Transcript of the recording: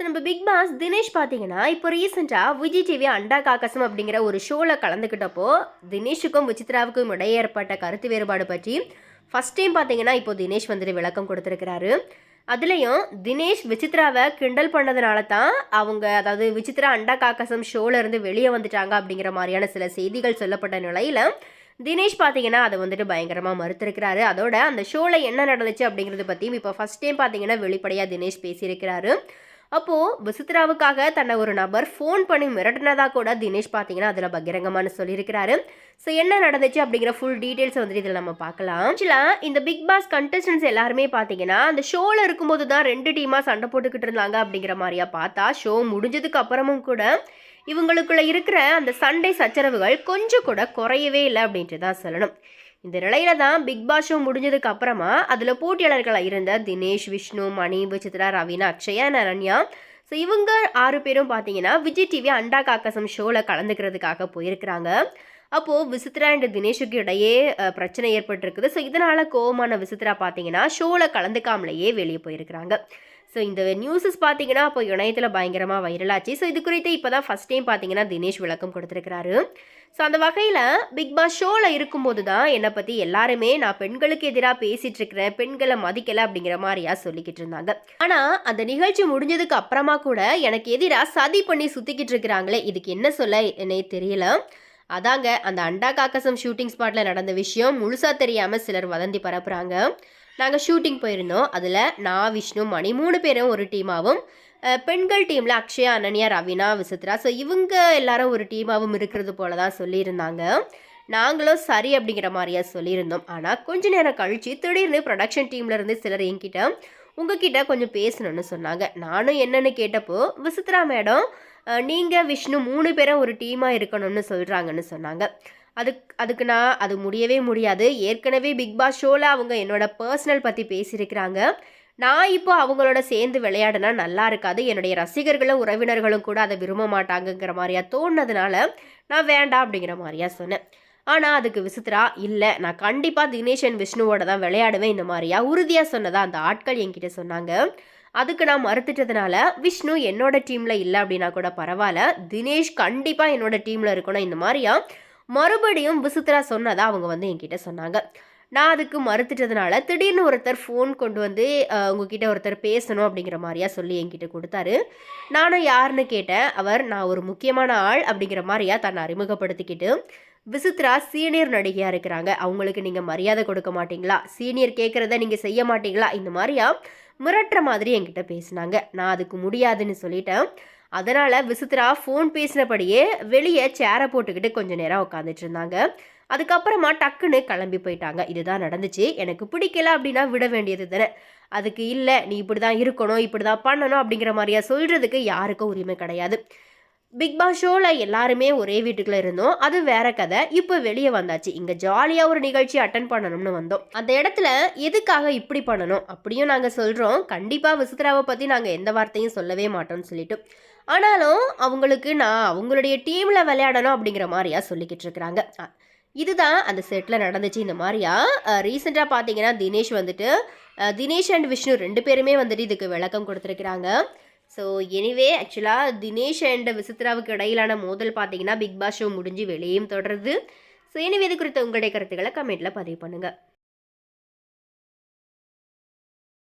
So நம்ம big pass Dinesh பார்த்தீங்கன்னா இப்போ ரீசெண்டாக விஜய் டிவி அண்டா காக்கசம் அப்படிங்கிற ஒரு ஷோவில் கலந்துக்கிட்டப்போ தினேஷுக்கும் விசித்ராவுக்கும் இடையே ஏற்பட்ட கருத்து வேறுபாடு பற்றி ஃபஸ்ட் டைம் பார்த்தீங்கன்னா இப்போ தினேஷ் வந்துட்டு விளக்கம் கொடுத்துருக்கிறாரு. அதுலேயும் தினேஷ் விசித்ராவை கிண்டல் பண்ணதுனால தான் அவங்க அதாவது விசித்ரா அண்டா காக்கசம் ஷோலேருந்து வெளியே வந்துட்டாங்க அப்படிங்கிற மாதிரியான சில செய்திகள் சொல்லப்பட்ட நிலையில் தினேஷ் பார்த்தீங்கன்னா அதை வந்துட்டு பயங்கரமாக மறுத்திருக்கிறாரு. அதோட அந்த ஷோவில் என்ன நடந்துச்சு அப்படிங்கிறத பற்றியும் இப்போ ஃபஸ்ட் டைம் பார்த்தீங்கன்னா வெளிப்படையாக தினேஷ் பேசியிருக்கிறாரு. அப்போது விசித்ராவுக்காக தன்னை ஒரு நபர் ஃபோன் பண்ணி மிரட்டினதாக கூட தினேஷ் பார்த்தீங்கன்னா அதில் பகிரங்கமானு சொல்லியிருக்கிறாரு. ஸோ என்ன நடந்துச்சு அப்படிங்கிற ஃபுல் டீட்டெயில்ஸ் வந்துட்டு இதில் நம்ம பார்க்கலாம். ஆக்சுவலாக இந்த பிக் பாஸ் கண்டஸ்டன்ஸ் எல்லாருமே பார்த்தீங்கன்னா அந்த ஷோவில் இருக்கும்போது தான் ரெண்டு டீமாக சண்டை போட்டுக்கிட்டு இருந்தாங்க அப்படிங்கிற மாதிரியா பார்த்தா ஷோ முடிஞ்சதுக்கு அப்புறமும் கூட இவங்களுக்குள்ள இருக்கிற அந்த சண்டை சச்சரவுகள் கொஞ்சம் கூட குறையவே இல்லை அப்படின்ட்டு தான் சொல்லணும். இந்த நிலையில தான் பிக் பாஸ் ஷோ முடிஞ்சதுக்கு அப்புறமா அதில் போட்டியாளர்களாக இருந்த தினேஷ் விஷ்ணு மணி விசித்ரா ரவீனா அக்ஷயா நரண்யா ஸோ இவங்க ஆறு பேரும் பார்த்தீங்கன்னா விஜய் டிவி அண்டா காக்கசம் ஷோவில் கலந்துக்கிறதுக்காக போயிருக்கிறாங்க. அப்போது விசித்ரா அண்ட் தினேஷுக்கு இடையே பிரச்சனை ஏற்பட்டிருக்குது. ஸோ இதனால் கோவமான விசித்ரா பார்த்தீங்கன்னா ஷோவில் கலந்துக்காமலேயே வெளியே போயிருக்கிறாங்க. ஸோ இந்த நியூஸஸ் பார்த்தீங்கன்னா அப்போ இணையத்தில் பயங்கரமாக வைரலாச்சு ஸோ இது குறித்து இப்போ தான் ஃபஸ்ட் டைம் பார்த்தீங்கன்னா தினேஷ் விளக்கம் கொடுத்துருக்கிறாரு. ஸோ அந்த வகையில் பிக் பாஸ் ஷோவில் இருக்கும்போது தான் என்னை பற்றி எல்லாருமே நான் பெண்களுக்கு எதிராக பேசிகிட்டு இருக்கிறேன் பெண்களை மதிக்கலை அப்படிங்கிற மாதிரியா சொல்லிக்கிட்டு இருந்தாங்க. ஆனால் அந்த நிகழ்ச்சி முடிஞ்சதுக்கு அப்புறமா கூட எனக்கு எதிராக சதி பண்ணி சுற்றிக்கிட்டு இருக்கிறாங்களே இதுக்கு என்ன சொல்ல என்னே தெரியல. அதாங்க அந்த அண்டா காக்கசம் ஷூட்டிங் ஸ்பாட்டில் நடந்த விஷயம் முழுசாக தெரியாமல் சிலர் வதந்தி பரப்புகிறாங்க நாங்கள் ஷூட்டிங் போயிருந்தோம். அதில் நான் விஷ்ணு மணி மூணு பேரும் ஒரு டீமாகவும் பெண்கள் டீமில் அக்ஷயா அனன்யா ரவினா விசித்ரா. ஸோ இவங்க எல்லாரும் ஒரு டீமாகவும் இருக்கிறது போல தான் சொல்லியிருந்தாங்க. நாங்களும் சரி அப்படிங்கிற மாதிரியா சொல்லியிருந்தோம். ஆனால் கொஞ்ச நேரம் கழித்து திடீர்னு ப்ரொடக்ஷன் டீம்லேருந்து சிலர் என்கிட்ட உங்ககிட்ட கொஞ்சம் பேசணும்னு சொன்னாங்க. நானும் என்னென்னு கேட்டப்போ விசித்ரா மேடம் நீங்கள் விஷ்ணு மூணு பேரும் ஒரு டீமாக இருக்கணும்னு சொல்கிறாங்கன்னு சொன்னாங்க. அதுக்கு அதுக்கு நான் அது முடியவே முடியாது. ஏற்கனவே பிக் பாஸ் ஷோவில் அவங்க என்னோட பர்சனல் பற்றி பேசியிருக்கிறாங்க. நான் இப்போ அவங்களோட சேர்ந்து விளையாடினா நல்லா இருக்காது. என்னுடைய ரசிகர்களும் உறவினர்களும் கூட அதை விரும்ப மாட்டாங்கங்கிற மாதிரியா தோணுனதுனால நான் வேண்டாம் அப்படிங்கிற மாதிரியா சொன்னேன். ஆனால் அதுக்கு விசித்ரா இல்லை நான் கண்டிப்பாக தினேஷ் அண்ட் விஷ்ணுவோட தான் விளையாடுவேன் இந்த மாதிரியா உறுதியாக சொன்னதா அந்த ஆட்கள் என்கிட்ட சொன்னாங்க. அதுக்கு நான் மறுத்துட்டதுனால விஷ்ணு என்னோட டீமில் இல்லை அப்படின்னா கூட பரவாயில்ல. தினேஷ் கண்டிப்பாக என்னோட டீமில் இருக்கணும் இந்த மாதிரியா மறுபடியும் விசித்ரா சொன்னதாக அவங்க வந்து என்கிட்ட சொன்னாங்க. நான் அதுக்கு மறுத்துட்டதுனால திடீர்னு ஒருத்தர் ஃபோன் கொண்டு வந்து உங்ககிட்ட ஒருத்தர் பேசணும் அப்படிங்கிற மாதிரியா சொல்லி என்கிட்ட கொடுத்தாரு. நானும் யாருன்னு கேட்டேன். அவர் நான் ஒரு முக்கியமான ஆள் அப்படிங்கிற மாதிரியா தன்னை அறிமுகப்படுத்திக்கிட்டு விசித்ரா சீனியர் நடிகையாக இருக்கிறாங்க. அவங்களுக்கு நீங்கள் மரியாதை கொடுக்க மாட்டீங்களா? சீனியர் கேட்குறத நீங்கள் செய்ய மாட்டீங்களா? இந்த மாதிரியா மிரட்டுற மாதிரி என்கிட்ட பேசினாங்க. நான் அதுக்கு முடியாதுன்னு சொல்லிட்டேன். அதனால் விசித்ரா ஃபோன் பேசினபடியே வெளியே சேரை போட்டுக்கிட்டு கொஞ்சம் நேரம் உட்காந்துட்டு இருந்தாங்க. அதுக்கப்புறமா டக்குன்னு கிளம்பி போயிட்டாங்க. இதுதான் நடந்துச்சு. எனக்கு பிடிக்கல அப்படின்னா விட வேண்டியது தானே. அதுக்கு இல்லை நீ இப்படி தான் இருக்கணும் இப்படி தான் பண்ணணும் அப்படிங்கிற மாதிரியா சொல்கிறதுக்கு யாருக்கும் உரிமை கிடையாது. பிக் பாஸ் ஷோவில் எல்லாருமே ஒரே வீட்டுக்குள்ள இருந்தோம். அது வேற கதை. இப்போ வெளியே வந்தாச்சு. இங்கே ஜாலியாக ஒரு நிகழ்ச்சி அட்டன் பண்ணணும்னு வந்தோம். அந்த இடத்துல எதுக்காக இப்படி பண்ணணும் அப்படியும் நாங்கள் சொல்கிறோம் கண்டிப்பாக விசித்ராவை பற்றி நாங்கள் எந்த வார்த்தையும் சொல்லவே மாட்டோம்னு சொல்லிட்டு. ஆனாலும் அவங்களுக்கு நான் அவங்களுடைய டீமில் விளையாடணும் அப்படிங்கிற மாதிரியா சொல்லிக்கிட்டு இருக்கிறாங்க. இதுதான் அந்த செட்டில் நடந்துச்சு. இந்த மாதிரியா ரீசெண்டாக பார்த்தீங்கன்னா தினேஷ் வந்துட்டு தினேஷ் அண்ட் விஷ்ணு ரெண்டு பேருமே வந்துட்டு இதுக்கு விளக்கம் கொடுத்துருக்குறாங்க. ஸோ எனிவே ஆக்சுவலாக தினேஷ் அண்ட் விசித்ராவுக்கு இடையிலான மோதல் பார்த்தீங்கன்னா பிக் பாஸ் ஷோ முடிஞ்சு வெளியும் தொடருது. ஸோ எனிவே இது குறித்த உங்களுடைய கருத்துக்களை கமெண்ட்டில் பதிவு பண்ணுங்கள்